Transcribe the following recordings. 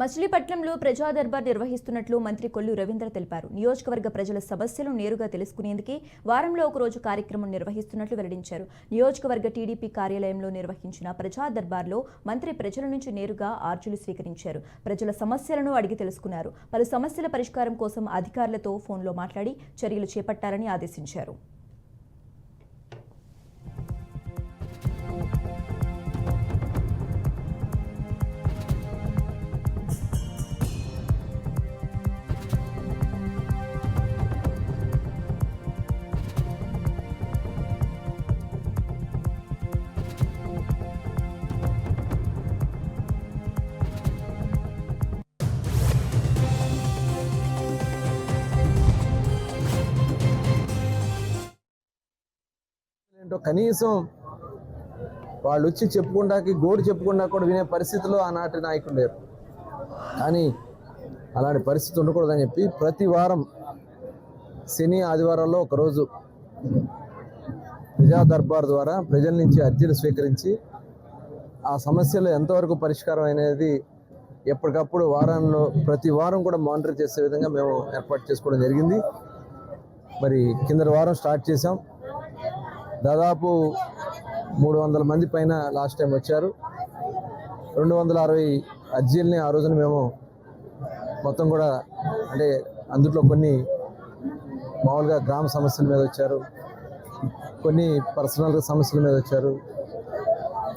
మచిలీపట్నంలో ప్రజా దర్బార్ నిర్వహిస్తున్నట్లు మంత్రి కొల్లు రవీంద్ర తెలిపారు. నియోజకవర్గ ప్రజల సమస్యలను నేరుగా తెలుసుకునేందుకే వారంలో ఒకరోజు కార్యక్రమం నిర్వహిస్తున్నట్లు వెల్లడించారు. నియోజకవర్గ టీడీపీ కార్యాలయంలో నిర్వహించిన ప్రజా దర్బార్లో మంత్రి ప్రజల నుంచి నేరుగా ఆర్జీలు స్వీకరించారు. ప్రజల సమస్యలను అడిగి తెలుసుకున్నారు. పలు సమస్యల పరిష్కారం కోసం అధికారులతో ఫోన్లో మాట్లాడి చర్యలు చేపట్టాలని ఆదేశించారు. ఏంటో కనీసం వాళ్ళు వచ్చి చెప్పుకుండాకి గోడు చెప్పుకున్నా కూడా వినే పరిస్థితిలో ఆనాటి నాయకులు లేరు. కానీ అలాంటి పరిస్థితి ఉండకూడదని చెప్పి ప్రతి వారం శని ఆదివారాల్లో ఒకరోజు ప్రజా దర్బార్ ద్వారా ప్రజల నుంచి అర్జీలు స్వీకరించి ఆ సమస్యలు ఎంతవరకు పరిష్కారం అనేది ఎప్పటికప్పుడు వారంలో ప్రతి వారం కూడా మానిటర్ చేసే విధంగా మేము ఏర్పాటు చేసుకోవడం జరిగింది. మరి కింద వారం స్టార్ట్ చేసాం దాదాపు మూడు వందల మంది పైన లాస్ట్ టైం వచ్చారు. రెండు వందల అరవై అర్జీలని ఆ రోజున మేము మొత్తం కూడా అంటే అందులో కొన్ని మామూలుగా గ్రామ సమస్యల మీద వచ్చారు. కొన్ని పర్సనల్ సమస్యల మీద వచ్చారు.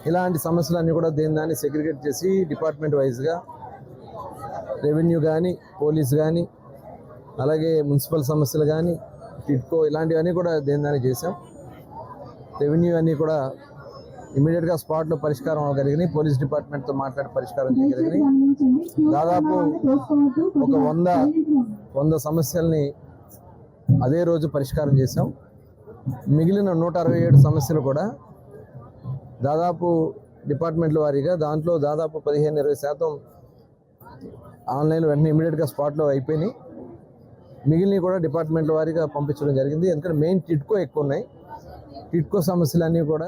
ఇలాంటి సమస్యలన్నీ కూడా దేని దాన్ని సెగ్రిగేట్ చేసి డిపార్ట్మెంట్ వైజ్గా రెవెన్యూ కానీ పోలీస్ కానీ అలాగే మున్సిపల్ సమస్యలు కానీ టిట్కో ఇలాంటివన్నీ కూడా దేని దాన్ని చేసాం రెవెన్యూ అన్నీ కూడా ఇమీడియట్గా స్పాట్లో పరిష్కారం అవ్వగలిగినాయి. పోలీస్ డిపార్ట్మెంట్తో మాట్లాడి పరిష్కారం చేయగలిగినాయి. దాదాపు ఒక వంద వంద సమస్యల్ని అదే రోజు పరిష్కారం చేసాం మిగిలిన నూట అరవై ఏడు సమస్యలు కూడా దాదాపు డిపార్ట్మెంట్ల వారీగా దాంట్లో దాదాపు పదిహేను ఇరవై శాతం ఆన్లైన్ వెంటనే ఇమీడియట్గా స్పాట్లో అయిపోయినాయి. మిగిలినవి కూడా డిపార్ట్మెంట్ల వారీగా పంపించడం జరిగింది. ఎందుకంటే మెయిన్ టిట్కో ఎక్కువ ఉన్నాయి. టిట్కో సమస్యలన్నీ కూడా